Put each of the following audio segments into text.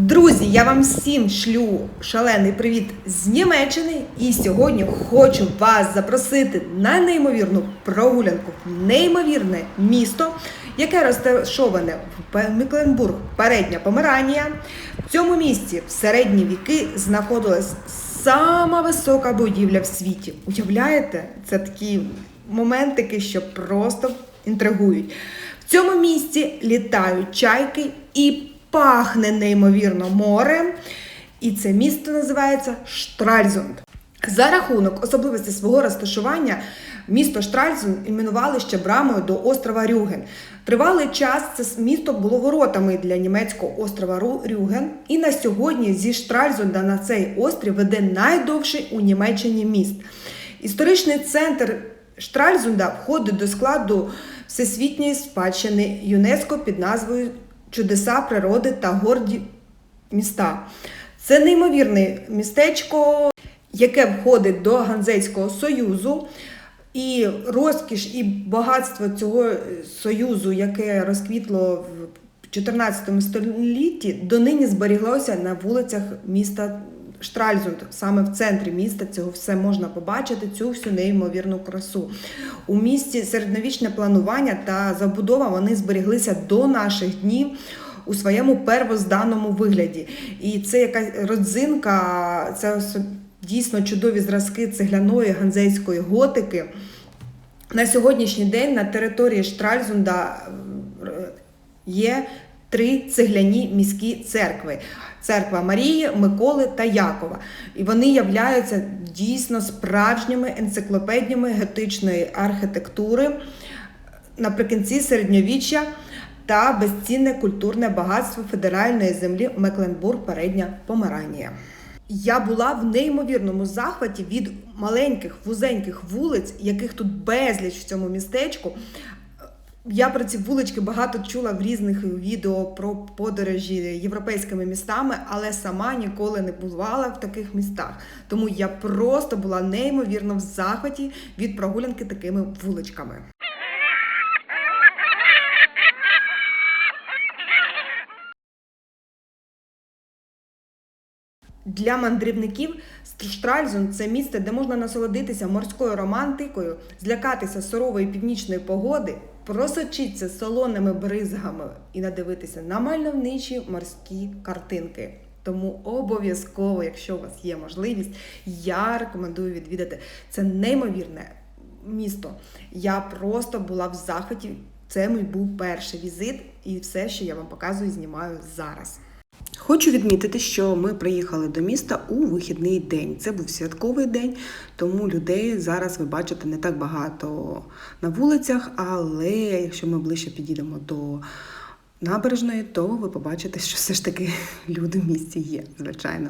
Друзі, я вам всім шлю шалений привіт з Німеччини. І сьогодні хочу вас запросити на неймовірну прогулянку в неймовірне місто, яке розташоване в Мекленбург, передня Померанія. В цьому місті в середні віки знаходилась сама висока будівля в світі. Уявляєте, це такі моментики, що просто інтригують. В цьому місті літають чайки і пахне неймовірно морем. І це місто називається Штральзунд. За рахунок особливостей свого розташування місто Штральзунд іменували ще брамою до острова Рюген. Тривалий час це місто було воротами для німецького острова Рюген. І на сьогодні зі Штральзунда на цей острів веде найдовший у Німеччині міст. Історичний центр Штральзунда входить до складу Всесвітньої спадщини ЮНЕСКО під назвою Чудеса природи та горді міста. Це неймовірне містечко, яке входить до Ганзейського союзу. І розкіш і багатство цього союзу, яке розквітло в 14 столітті, донині зберіглося на вулицях міста Штральзунд. Саме в центрі міста цього все можна побачити, цю всю неймовірну красу. У місті середньовічне планування та забудова вони зберіглися до наших днів у своєму первозданному вигляді. І це якась родзинка, це дійсно чудові зразки цегляної ганзейської готики. На сьогоднішній день на території Штральзунда е, є три цегляні міські церкви: церква Марії, Миколи та Якова. І вони являються дійсно справжніми енциклопедіями готичної архітектури наприкінці середньовіччя та безцінне культурне багатство федеральної землі Мекленбург, передня Померанія. Я була в неймовірному захваті від маленьких вузеньких вулиць, яких тут безліч в цьому містечку. Я про ці вулички багато чула в різних відео про подорожі європейськими містами, але сама ніколи не бувала в таких містах. Тому я просто була неймовірно в захваті від прогулянки такими вуличками. Для мандрівників Штральзунд – це місце, де можна насолодитися морською романтикою, злякатися сурової північної погоди, просочитися солоними бризгами і надивитися на мальовничі морські картинки. Тому обов'язково, якщо у вас є можливість, я рекомендую відвідати це неймовірне місто. Я просто була в захваті. Це мій був перший візит, і все, що я вам показую, знімаю зараз. Хочу відмітити, що ми приїхали до міста у вихідний день. Це був святковий день, тому людей зараз ви бачите не так багато на вулицях. Але якщо ми ближче підійдемо до набережної, то ви побачите, що все ж таки люди в місті є, звичайно.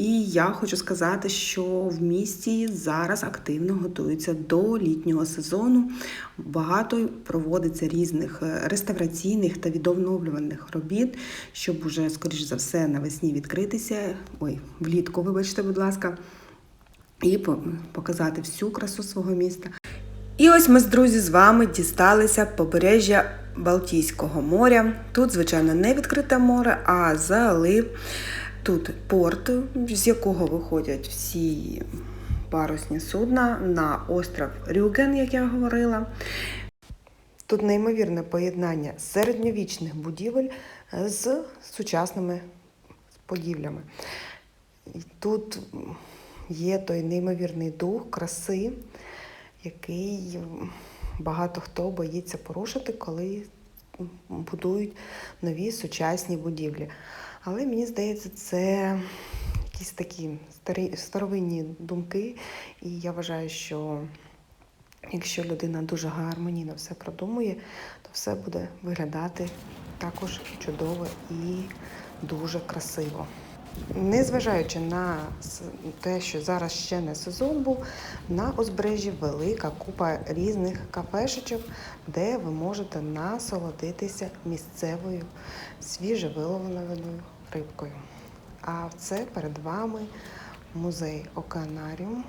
І я хочу сказати, що в місті зараз активно готуються до літнього сезону. Багато проводиться різних е, реставраційних та відновлювальних робіт, щоб уже, скоріш за все, навесні відкритися. Ой, влітку, вибачте, будь ласка, і показати всю красу свого міста. І ось ми з друзі з вами дісталися побережжя Балтійського моря. Тут, звичайно, не відкрите море, а залив. Тут порт, з якого виходять всі парусні судна на остров Рюген, як я говорила. Тут неймовірне поєднання середньовічних будівель з сучасними будівлями. Тут є той неймовірний дух краси, який багато хто боїться порушити, коли будують нові сучасні будівлі. Але мені здається, це якісь такі старі, старовинні думки, і я вважаю, що якщо людина дуже гармонійно все продумує, то все буде виглядати також чудово і дуже красиво. Незважаючи на те, що зараз ще не сезон був, на узбережжі велика купа різних кафешечок, де ви можете насолодитися місцевою свіжевиловленою рибкою. А це перед вами музей Океанаріум.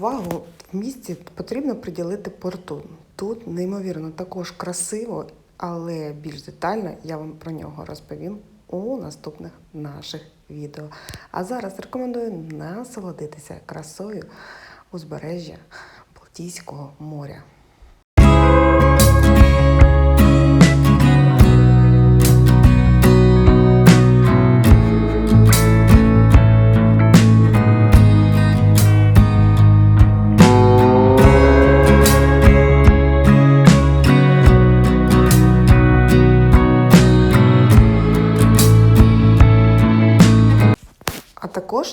Увагу в місті потрібно приділити порту. Тут неймовірно також красиво, але більш детально я вам про нього розповім у наступних наших відео. А зараз рекомендую насолодитися красою узбережжя Балтійського моря.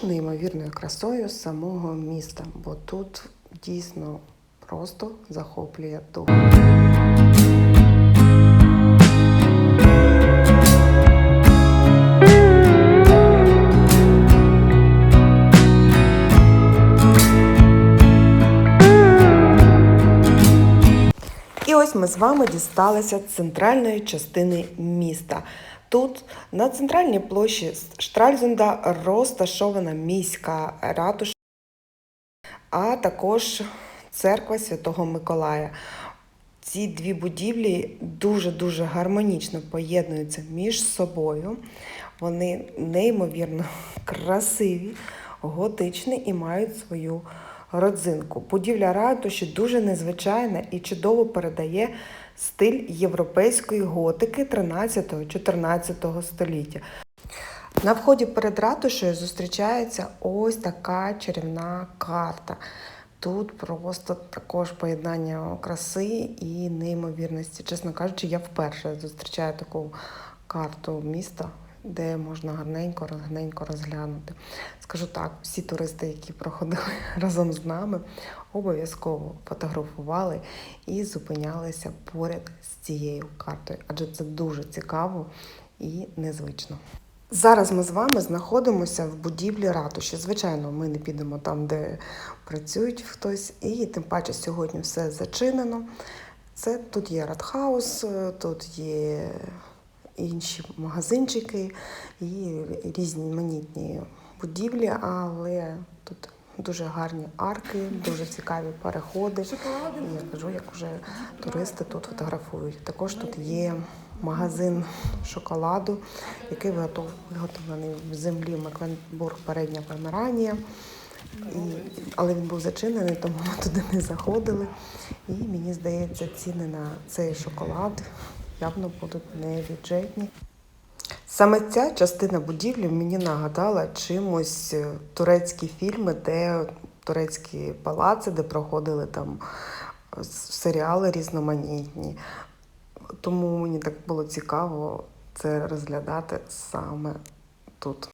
Неймовірною красою самого міста, бо тут дійсно просто захоплює дух. Ось ми з вами дісталися центральної частини міста. Тут на центральній площі Штральзунда розташована міська ратуша, а також церква Святого Миколая. Ці дві будівлі дуже-дуже гармонічно поєднуються між собою. Вони неймовірно красиві, готичні і мають свою родзинку. Будівля ратуші дуже незвичайна і чудово передає стиль європейської готики 13-14 століття. На вході перед ратушею зустрічається ось така чарівна карта. Тут просто також поєднання краси і неймовірності. Чесно кажучи, я вперше зустрічаю таку карту міста, де можна гарненько, гарненько розглянути. Скажу так, всі туристи, які проходили разом з нами, обов'язково фотографували і зупинялися поряд з цією картою, адже це дуже цікаво і незвично. Зараз ми з вами знаходимося в будівлі ратуші. Звичайно, ми не підемо там, де працюють хтось, і тим паче сьогодні все зачинено. Це тут є радхаус, тут є інші магазинчики і різні манітні будівлі, але тут дуже гарні арки, дуже цікаві переходи. І я кажу, як вже туристи тут фотографують. Також тут є магазин шоколаду, який виготовлений в землі Мекленбург, передня Померанія. І, але він був зачинений, тому ми туди не заходили. І мені здається, ціни на цей шоколад явно будуть не бюджетні. Саме ця частина будівлі мені нагадала чимось е, турецькі фільми, де турецькі палаци, де проходили там е, серіали різноманітні. Тому мені так було цікаво це розглядати саме тут.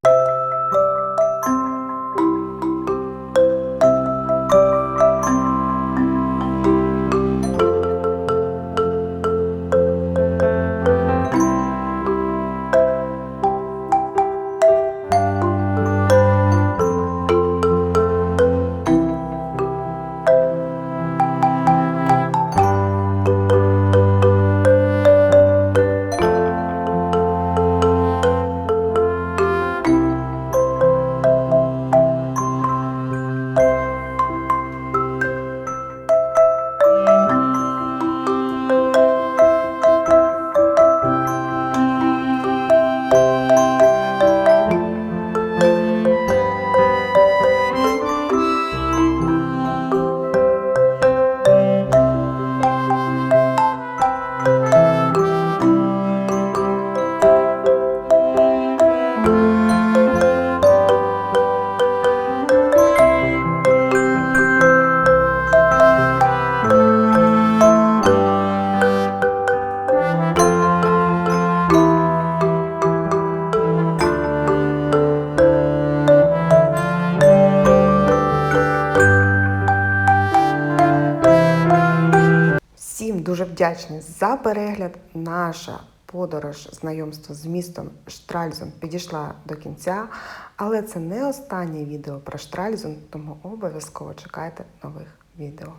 Всім дуже вдячні за перегляд. Наша подорож знайомство з містом Штральзун підійшла до кінця, але це не останнє відео про Штральзун, тому обов'язково чекайте нових відео.